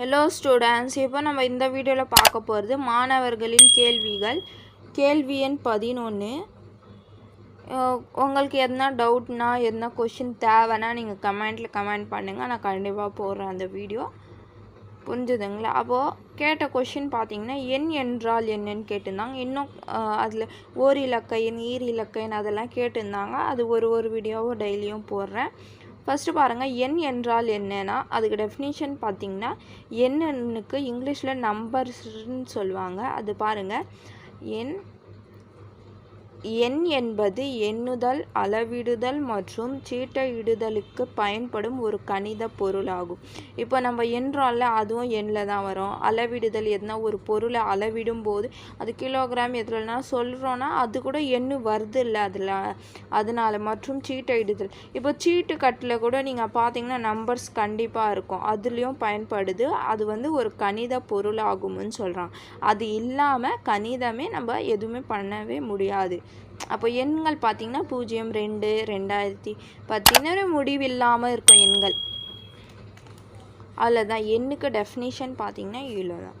Hello students இப்போ நம்ம இந்த வீடியோவில் பார்க்க போகிறது மாணவர்களின் கேள்விகள். கேள்வி எண் பதினொன்று உங்களுக்கு எதனா டவுட்னா எதனா கொஷின் தேவைன்னா நீங்கள் கமெண்ட்டில் கமெண்ட் பண்ணுங்கள் நான் கண்டிப்பாக போடுறேன் அந்த வீடியோ. புரிஞ்சுதுங்களா? அப்போது கேட்ட கொஷின் பார்த்தீங்கன்னா எண் என்றால் என்னன்னு கேட்டிருந்தாங்க. இன்னும் அதில் ஓர் இலக்க எண் ஈர் இலக்க எண் அதெல்லாம் கேட்டிருந்தாங்க. அது ஒரு ஒரு வீடியோவும் டெய்லியும் போடுறேன். ஃபஸ்ட்டு பாருங்கள் எண் என்றால் என்னன்னா அதுக்கு டெஃபினிஷன் பார்த்திங்கன்னா எண்ணுக்கு இங்கிலீஷில் நம்பர்ஸ்ன்னு சொல்லுவாங்க. அது பாருங்கள் எண் எண் என்பது எண்ணுதல் அளவிடுதல் மற்றும் சீட்டையிடுதலுக்கு பயன்படும் ஒரு கணித பொருளாகும். இப்போ நம்ம எண்றோம்ல அதுவும் எண்ணில் தான் வரும். அளவிடுதல் எதுனா ஒரு பொருளை அளவிடும் போது அது கிலோகிராம் எதுலனா சொல்கிறோன்னா அது கூட எண்ணு வருது இல்லை அதில். அதனால மற்றும் சீட்டையிடுதல். இப்போ சீட்டு கட்டில் கூட நீங்கள் பார்த்தீங்கன்னா நம்பர்ஸ் கண்டிப்பாக இருக்கும். அதுலேயும் பயன்படுது. அது வந்து ஒரு கணித பொருளாகும்னு சொல்கிறாங்க அது இல்லாமல் கணிதமே நம்ம எதுவுமே பண்ணவே முடியாது. அப்போ எண்கள் பார்த்திங்கன்னா பூஜ்ஜியம் ரெண்டு ரெண்டாயிரத்தி பத்தினொரு முடிவில்லாமல் இருக்கும் எண்கள். அதில் தான் எண்ணுக்கு டெஃபினிஷன் பார்த்திங்கன்னா இவ்வளோ தான்